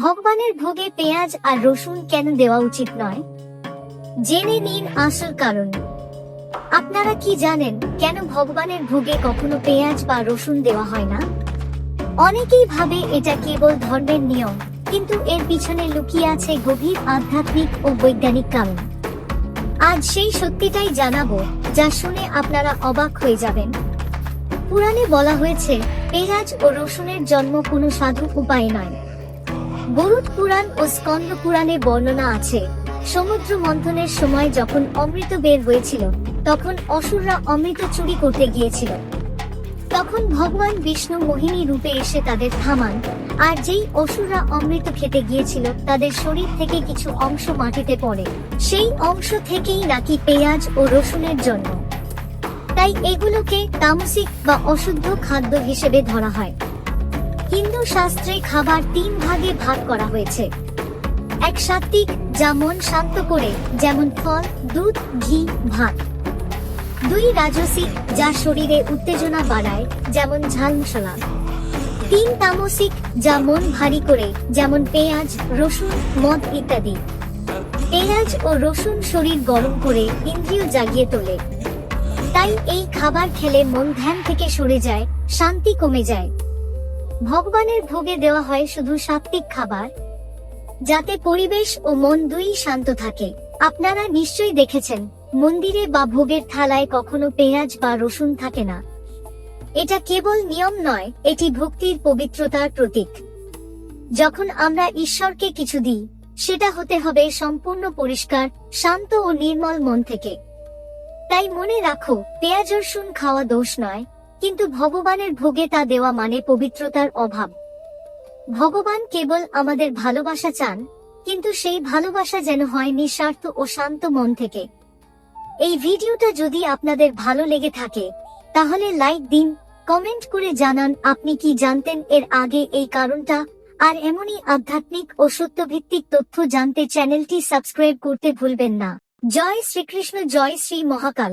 ভগবানের ভোগে পেঁয়াজ আর রসুন কেন দেওয়া উচিত নয়? জেনে নিন আসল কারণ। আপনারা কি জানেন কেন ভগবানের ভোগে কখনো পেঁয়াজ বা রসুন দেওয়া হয় না? অনেকেই ভাবে এটা কেবল ধর্মের নিয়ম, কিন্তু এর পিছনে লুকিয়ে আছে গভীর আধ্যাত্মিক ও বৈজ্ঞানিক কারণ। আজ সেই সত্যিটাই জানাব, যা শুনে আপনারা অবাক হয়ে যাবেন। পুরাণে বলা হয়েছে, পেঁয়াজ ও রসুনের জন্ম কোনো সাধু উপায় নয়। গরুড পুরাণ ও স্কন্দ পুরাণে বর্ণনা আছে। সমুদ্র মন্থনের সময় যখন অমৃত বের হয়েছিল, তখন অসুররা অমৃত চুরি করতে গিয়েছিল। তখন ভগবান বিষ্ণু মোহিনী রূপে এসে তাদের থামান, আর যেই অসুররা অমৃত খেতে গিয়েছিল, তাদের শরীর থেকে কিছু অংশ মাটিতে পড়ে। সেই অংশ থেকেই নাকি পেঁয়াজ ও রসুনের জন্য তাই এগুলোকে তামসিক বা অশুদ্ধ খাদ্য হিসেবে ধরা হয়। হিন্দু শাস্ত্রে খাবার তিন ভাগে ভাগ করা হয়েছে। এক সাত্বিক, যা মন শান্ত করে, যেমন ফল, দুধ, ঘি, ভাত। দুই রাজসিক, যা শরীরে উত্তেজনা বাড়ায়, যেমন ঝাল মশলা তিন তামসিক, যা মন ভারী করে, যেমন পেঁয়াজ, রসুন, মদ ইত্যাদি। পেঁয়াজ ও রসুন শরীর গরম করে, ইন্দ্রিয় জাগিয়ে তোলে। তাই এই খাবার খেলে মন ধ্যান থেকে সরে যায়, শান্তি কমে যায়। ভগবানের ভোগে দেওয়া হয় শুধু সাত্বিক খাবার, যাতে পরিবেশ ও মন দুই শান্ত থাকে। আপনারা নিশ্চয়ই দেখেছেন, মন্দিরে বা ভোগের থালায় কখনো পেঁয়াজ বা রসুন থাকে না। এটা কেবল নিয়ম নয়, এটি ভক্তির পবিত্রতার প্রতীক। যখন আমরা ঈশ্বরকে কিছু দিই, সেটা হতে হবে সম্পূর্ণ পরিষ্কার, শান্ত ও নির্মল মন থেকে। তাই মনে রাখো, পেঁয়াজ রসুন খাওয়া দোষ নয়। কিন্তু ভগবানের ভোগে তা দেওয়া মানে পবিত্রতার অভাব। ভগবান কেবল আমাদের ভালোবাসা চান, কিন্তু সেই ভালোবাসা যেন হয় নিঃস্বার্থ ও শান্ত মন থেকে। এই ভিডিওটা যদি আপনাদের ভালো লেগে থাকে, তাহলে লাইক দিন, কমেন্ট করে জানান আপনি কি জানতেন এর আগে এই কারণটা, আর এমনই আধ্যাত্মিক ও সত্যভিত্তিক তথ্য জানতে চ্যানেলটি সাবস্ক্রাইব করতে ভুলবেন না। জয় শ্রীকৃষ্ণ, জয় শ্রী মহাকাল।